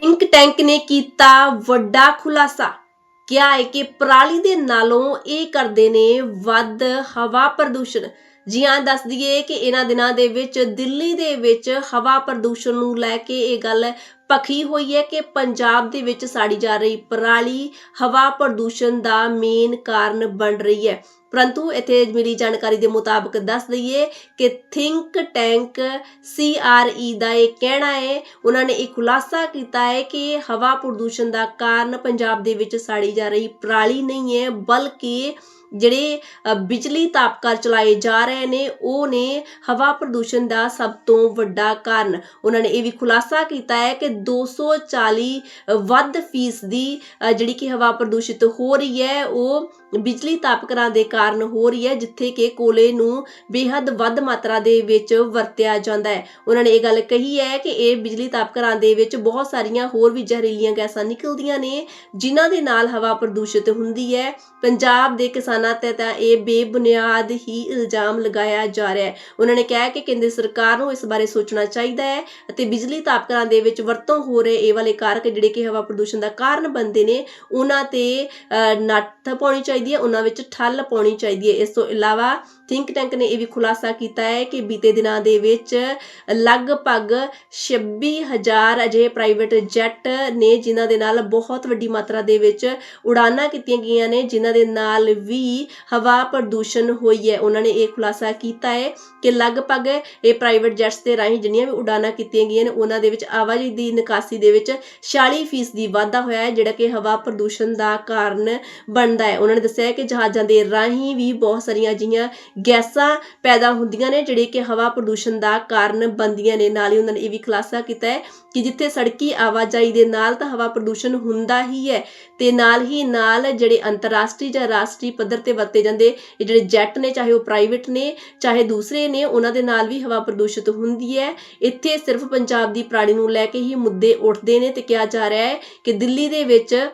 Think tank ਨੇ ਕੀਤਾ ਵੱਡਾ ਖੁਲਾਸਾ। ਕਿਹਾ ਹੈ ਕਿ ਪਰਾਲੀ ਦੇ ਨਾਲੋਂ ਇਹ ਕਰਦੇ ਨੇ ਵੱਧ ਹਵਾ ਪ੍ਰਦੂਸ਼ਣ। ਜੀ ਹਾਂ, ਦੱਸ ਦਈਏ ਕਿ ਇਹਨਾਂ ਦਿਨਾਂ ਦੇ ਵਿੱਚ, ਦਿੱਲੀ ਦੇ ਵਿੱਚ ਹਵਾ ਪ੍ਰਦੂਸ਼ਣ ਨੂੰ ਲੈ ਕੇ ਇਹ ਗੱਲ ਪਖੀ ਹੋਈ ਹੈ ਕਿ ਪੰਜਾਬ ਦੇ ਵਿੱਚ ਸਾੜੀ ਜਾ ਰਹੀ ਪਰਾਲੀ ਹਵਾ ਪ੍ਰਦੂਸ਼ਣ ਦਾ ਮੇਨ ਕਾਰਨ ਬਣ ਰਹੀ ਹੈ। ਪਰੰਤੂ ਇੱਥੇ ਮਿਲੀ ਜਾਣਕਾਰੀ ਦੇ ਮੁਤਾਬਕ ਦੱਸ ਦਈਏ ਕਿ ਥਿੰਕ ਟੈਂਕ CRE ਦਾ ਇਹ ਕਹਿਣਾ ਹੈ, ਉਹਨਾਂ ਨੇ ਇਹ ਖੁਲਾਸਾ ਕੀਤਾ ਹੈ ਕਿ ਹਵਾ ਪ੍ਰਦੂਸ਼ਣ ਦਾ ਕਾਰਨ ਪੰਜਾਬ ਦੇ ਵਿੱਚ ਸਾੜੀ ਜਾ ਰਹੀ ਪਰਾਲੀ ਨਹੀਂ ਹੈ, ਬਲਕਿ ਜਿਹੜੇ ਬਿਜਲੀ ਤਾਪਕਰ ਚਲਾਏ ਜਾ ਰਹੇ ਨੇ, ਉਹ ਨੇ ਹਵਾ ਪ੍ਰਦੂਸ਼ਣ ਦਾ ਸਭ ਤੋਂ ਵੱਡਾ ਕਾਰਨ। ਉਹਨਾਂ ਨੇ ਇਹ ਵੀ ਖੁਲਾਸਾ ਕੀਤਾ ਹੈ ਕਿ 240 ਵੱਧ ਫੀਸਦੀ ਜਿਹੜੀ ਕਿ ਹਵਾ ਪ੍ਰਦੂਸ਼ਿਤ ਹੋ ਰਹੀ ਹੈ, ਉਹ ਬਿਜਲੀ ਤਾਪਕਰਾਂ ਦੇ ਕਾਰਨ ਹੋ ਰਹੀ ਹੈ, ਜਿੱਥੇ ਕਿ ਕੋਲੇ ਨੂੰ ਬੇਹੱਦ ਵੱਧ ਮਾਤਰਾ ਦੇ ਵਿੱਚ ਵਰਤਿਆ ਜਾਂਦਾ ਹੈ। ਉਹਨਾਂ ਨੇ ਇਹ ਗੱਲ ਕਹੀ ਹੈ ਕਿ ਇਹ ਬਿਜਲੀ ਤਾਪਕਰਾਂ ਦੇ ਵਿੱਚ ਬਹੁਤ ਸਾਰੀਆਂ ਹੋਰ ਵੀ ਜ਼ਹਿਰੀਲੀਆਂ ਗੈਸਾਂ ਨਿਕਲਦੀਆਂ ਨੇ, ਜਿਨ੍ਹਾਂ ਦੇ ਨਾਲ ਹਵਾ ਪ੍ਰਦੂਸ਼ਿਤ ਹੁੰਦੀ ਹੈ। ਪੰਜਾਬ ਦੇ ਕਿਸਾਨ ਤੇ ਤਾਂ ਇਹ ਬੇਬੁਨਿਆਦ ਹੀ ਇਲਜ਼ਾਮ ਲਗਾਇਆ ਜਾ ਰਿਹਾ ਹੈ। ਉਹਨਾਂ ਨੇ ਕਿਹਾ ਕਿ ਕੇਂਦਰ ਸਰਕਾਰ ਨੂੰ ਇਸ ਬਾਰੇ ਸੋਚਣਾ ਚਾਹੀਦਾ ਹੈ ਅਤੇ ਬਿਜਲੀ ਤਾਪਕਰਾਂ ਦੇ ਵਿੱਚ ਵਰਤੋਂ ਹੋ ਰਹੇ ਇਹ ਵਾਲੇ ਕਾਰਕ ਜਿਹੜੇ ਕਿ ਹਵਾ ਪ੍ਰਦੂਸ਼ਣ ਦਾ ਕਾਰਨ ਬਣਦੇ ਨੇ, ਉਹਨਾਂ ਤੇ ਨੱਥ ਪਾਉਣੀ ਚਾਹੀਦੀ ਹੈ, ਉਹਨਾਂ ਵਿੱਚ ਠੱਲ ਪਾਉਣੀ ਚਾਹੀਦੀ ਹੈ। ਇਸ ਤੋਂ ਇਲਾਵਾ ਥਿੰਕ ਟੈਂਕ ਨੇ ਇਹ ਵੀ ਖੁਲਾਸਾ ਕੀਤਾ ਹੈ ਕਿ ਬੀਤੇ ਦਿਨਾਂ ਦੇ ਵਿੱਚ ਲਗਭਗ 26000 ਅਜਿਹੇ ਪ੍ਰਾਈਵੇਟ ਜੈਟ ਨੇ ਜਿਨ੍ਹਾਂ ਦੇ ਨਾਲ ਬਹੁਤ ਵੱਡੀ ਮਾਤਰਾ ਦੇ ਵਿੱਚ ਉਡਾਨਾਂ ਕੀਤੀਆਂ ਗਈਆਂ ਨੇ, ਜਿਨ੍ਹਾਂ ਦੇ ਨਾਲ ਵੀ ਹਵਾ ਪ੍ਰਦੂਸ਼ਣ ਹੋਈ ਹੈ। ਉਹਨਾਂ ਨੇ ਇਹ ਖੁਲਾਸਾ ਕੀਤਾ ਹੈ ਕਿ ਲਗਭਗ ਇਹ ਪ੍ਰਾਈਵੇਟ ਜੈਟਸ ਦੇ ਰਾਹੀਂ ਜਿੰਨੀਆਂ ਵੀ ਉਡਾਨਾਂ ਕੀਤੀਆਂ ਗਈਆਂ ਨੇ, ਉਹਨਾਂ ਦੇ ਵਿੱਚ ਆਵਾਜਾਈ ਦੀ ਨਿਕਾਸੀ ਦੇ ਵਿੱਚ 40% ਦੀ ਵਾਧਾ ਹੋਇਆ ਹੈ, ਜਿਹੜਾ ਕਿ ਹਵਾ ਪ੍ਰਦੂਸ਼ਣ ਦਾ ਕਾਰਨ ਬਣਦਾ ਹੈ। ਉਹਨਾਂ ਨੇ ਦੱਸਿਆ ਕਿ ਜਹਾਜ਼ਾਂ ਦੇ ਰਾਹੀਂ ਵੀ ਬਹੁਤ ਸਾਰੀਆਂ ਅਜਿਹੀਆਂ ਗੈਸਾਂ ਪੈਦਾ ਹੁੰਦੀਆਂ ਨੇ, ਜਿਹੜੇ ਕਿ ਹਵਾ ਪ੍ਰਦੂਸ਼ਣ ਦਾ ਕਾਰਨ ਬਣਦੀਆਂ ਨੇ। ਨਾਲ ਹੀ ਉਹਨਾਂ ਨੇ ਇਹ ਵੀ ਖੁਲਾਸਾ ਕੀਤਾ ਹੈ ਕਿ ਜਿੱਥੇ ਸੜਕੀ ਆਵਾਜਾਈ ਦੇ ਨਾਲ ਤਾਂ ਹਵਾ ਪ੍ਰਦੂਸ਼ਣ ਹੁੰਦਾ ਹੀ ਹੈ ਤੇ ਨਾਲ ਹੀ ਨਾਲ ਜਿਹੜੇ ਅੰਤਰਰਾਸ਼ਟਰੀ ਜਾਂ ਰਾਸ਼ਟਰੀ ਪੱਧਰ ਤੇ ਵਰਤੇ ਜਾਂਦੇ। ਇਹ ਜਿਹੜੇ ਜੈਟ ਨੇ, ਚਾਹੇ ਉਹ ਪ੍ਰਾਈਵੇਟ ਨੇ, ਚਾਹੇ ਦੂਸਰੇ ਨੇ, ਉਹਨਾਂ ਦੇ ਨਾਲ ਵੀ ਹਵਾ ਪ੍ਰਦੂਸ਼ਿਤ ਹੁੰਦੀ ਹੈ। ਇੱਥੇ ਸਿਰਫ ਪੰਜਾਬ ਦੀ ਪ੍ਰਾਣੀ ਨੂੰ ਲੈ ਕੇ ਹੀ ਮੁੱਦੇ ਉੱਠਦੇ ਨੇ ਤੇ ਕਿਹਾ ਜਾ ਰਿਹਾ ਹੈ ਕਿ ਦਿੱਲੀ ਦੇ ਵਿੱਚ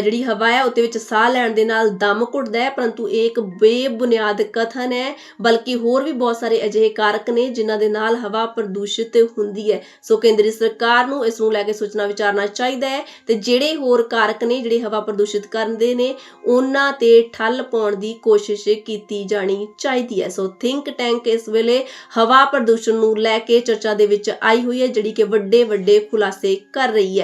ਜਿਹੜੀ ਹਵਾ ਹੈ, ਉਹਦੇ ਵਿੱਚ ਸਾਹ ਲੈਣ ਦੇ ਨਾਲ ਦਮ ਘੁੱਟਦਾ ਹੈ, ਪਰੰਤੂ ਇਹ ਇੱਕ ਬੇਬੁਨਿਆਦ ਕਥਨ ਹੈ, ਬਲਕਿ ਹੋਰ ਵੀ ਬਹੁਤ ਸਾਰੇ ਅਜਿਹੇ ਕਾਰਕ ਨੇ ਜਿਨ੍ਹਾਂ ਦੇ ਨਾਲ ਹਵਾ ਪ੍ਰਦੂਸ਼ਿਤ ਹੁੰਦੀ ਹੈ। ਸੋ ਕੇਂਦਰੀ ਸਰਕਾਰ ਨੂੰ ਇਸ ਨੂੰ ਲੈ ਕੇ ਸੋਚਣਾ, ਵਿਚਾਰਨਾ ਚਾਹੀਦਾ ਹੈ ਤੇ ਜਿਹੜੇ ਹੋਰ ਕਾਰਕ ਨੇ ਜਿਹੜੇ ਹਵਾ ਪ੍ਰਦੂਸ਼ਿਤ ਕਰਦੇ ਨੇ, ਉਹਨਾਂ ਤੇ ਠੱਲ ਪਾਉਣ ਦੀ ਕੋਸ਼ਿਸ਼ ਕੀਤੀ ਜਾਣੀ ਚਾਹੀਦੀ ਹੈ। ਸੋ ਥਿੰਕ ਟੈਂਕ ਇਸ ਵੇਲੇ ਹਵਾ ਪ੍ਰਦੂਸ਼ਣ ਨੂੰ ਲੈ ਕੇ ਚਰਚਾ ਦੇ ਵਿੱਚ ਆਈ ਹੋਈ ਹੈ, ਜਿਹੜੀ ਕਿ ਵੱਡੇ ਵੱਡੇ ਖੁਲਾਸੇ ਕਰ ਰਹੀ ਹੈ।